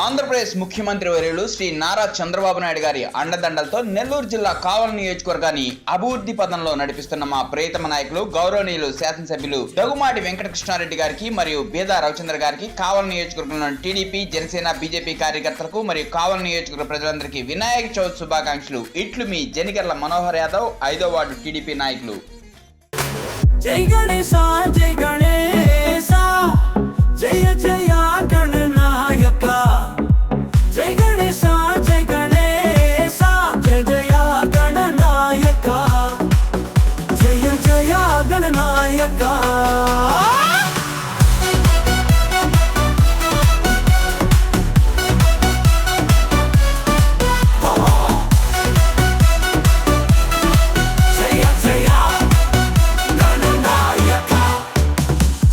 ఆంధ్రప్రదేశ్ ముఖ్యమంత్రి వర్యులు శ్రీ నారా చంద్రబాబు నాయుడు గారి అండదండలతో నెల్లూరు జిల్లా కావల నియోజకవర్గాన్ని అభివృద్ధి పదంలో నడిపిస్తున్న మా ప్రియతమ నాయకులు గౌరవనీయులు శాసనసభ్యులు దగుమాటి వెంకటకృష్ణారెడ్డి గారికి మరియు బీదా రవిచంద్ర గారికి కావల నియోజకవర్గంలోని టీడీపీ జనసేన బీజేపీ కార్యకర్తలకు మరియు కావల నియోజకవర్గ ప్రజలందరికీ వినాయక చవితి శుభాకాంక్షలు. ఇట్లు మీ జనిగర్ల మనోహర్ యాదవ్ ఐదో వార్డు టీడీపీ నాయకులు. జై గణేశ జై గణేశ గణనాయక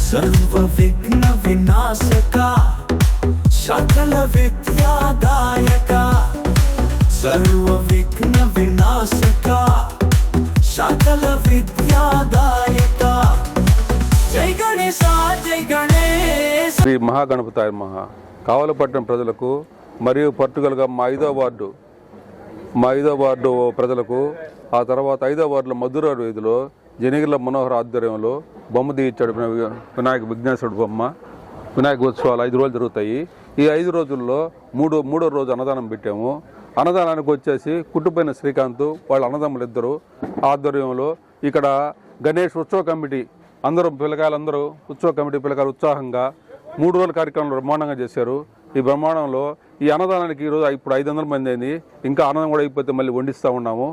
సర్వ విఘ్న వినాశక సకల విద్యాదాయక సర్వ విఘ్న వినాశక సకల విద్యాదాయక శ్రీ మహాగణపతాయ మహా. కావలపట్నం ప్రజలకు మరియు పర్టికులర్గా మా ఐదో వార్డు మా ఐదో వార్డు ప్రజలకు ఆ తర్వాత ఐదో వార్డులో మధుర వీధిలో జనిగిల మనోహర్ ఆధ్వర్యంలో బొమ్మ తీయించాడు వినాయక విఘ్నేశ్వరుడు బొమ్మ. వినాయక ఉత్సవాలు ఐదు రోజులు జరుగుతాయి. ఈ ఐదు రోజుల్లో మూడో మూడో రోజు అన్నదానం పెట్టాము. అన్నదానానికి వచ్చేసి కుట్టుపోయిన శ్రీకాంత్ వాళ్ళ అన్నదమ్ములు ఇద్దరు ఆధ్వర్యంలో ఇక్కడ గణేష్ ఉత్సవ కమిటీ అందరూ పిల్లకాయలందరూ ఉత్సవ కమిటీ పిల్లకాయలు ఉత్సాహంగా మూడు రోజుల కార్యక్రమం బ్రహ్మాండంగా చేశారు. ఈ బ్రహ్మాండంలో ఈ అన్నదానానికి ఈరోజు ఇప్పుడు ఐదు వందల మంది అయింది. ఇంకా అన్నదం కూడా అయిపోతే మళ్ళీ వండిస్తూ ఉన్నాము.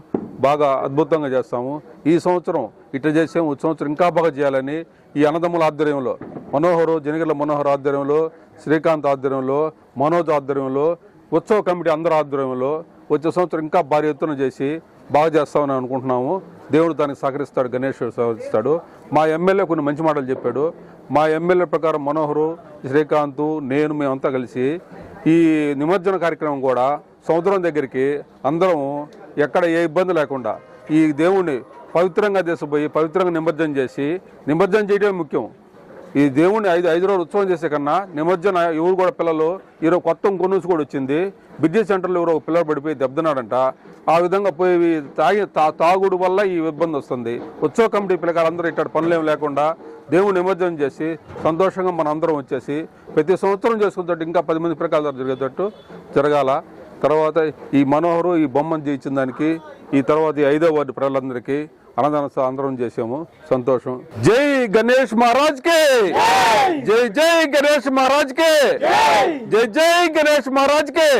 బాగా అద్భుతంగా చేస్తాము. ఈ సంవత్సరం ఇట్లా చేసాము. ఈ సంవత్సరం ఇంకా బాగా చేయాలని ఈ అన్నదమ్ముల ఆధ్వర్యంలో మనోహరు జనగల మనోహర్ ఆధ్వర్యంలో శ్రీకాంత్ ఆధ్వర్యంలో మనోజ్ ఆధ్వర్యంలో ఉత్సవ కమిటీ అందరి ఆధ్వర్యంలో వచ్చే సంవత్సరం ఇంకా భారీ ఎత్తున చేసి బాగా చేస్తామని అనుకుంటున్నాము. దేవుడు దానికి సహకరిస్తాడు గణేష్ సహకరిస్తాడు. మా ఎమ్మెల్యే కొన్ని మంచి మాటలు చెప్పాడు. మా ఎమ్మెల్యే ప్రకారం మనోహరు శ్రీకాంత్ నేను మేమంతా కలిసి ఈ నిమజ్జన కార్యక్రమం కూడా సముద్రం దగ్గరికి అందరం ఎక్కడ ఏ ఇబ్బంది లేకుండా ఈ దేవుణ్ణి పవిత్రంగా తీసుకుపోయి పవిత్రంగా నిమజ్జనం చేసి నిమజ్జనం చేయడమే ముఖ్యం. ఈ దేవుణ్ణి ఐదు ఐదు రోజులు ఉత్సవం చేసే కన్నా నిమజ్జన ఎవరు కూడా పిల్లలు ఈరోజు కొత్త కొనుసు కూడా వచ్చింది. విద్యా సెంటర్లో ఎవరో ఒక పిల్లలు పడిపోయి దెబ్బతిన్నాడంట. ఆ విధంగా పోయి తాగి తాగుడు వల్ల ఈ ఇబ్బంది వస్తుంది. ఉత్సవ కమిటీ పిల్లకాయలందరూ ఇక్కడ పనులేం లేకుండా దేవుని నిమజ్జనం చేసి సంతోషంగా మన అందరం వచ్చేసి ప్రతి సంవత్సరం చేసుకున్నట్టు ఇంకా పది మంది పిల్లకాయలు జరిగేటట్టు జరగాల. తర్వాత ఈ మనోహరు ఈ బొమ్మను చేయించిన దానికి ఈ తర్వాత ఈ ఐదో వార్డు ప్రజలందరికీ అన్నదాన అందరం చేసాము. సంతోషం. జై గణేష్ మహారాజ్ కే! జై జై గణేష్ మహారాజ్ కే! జై జై గణేష్ మహారాజ్ కే!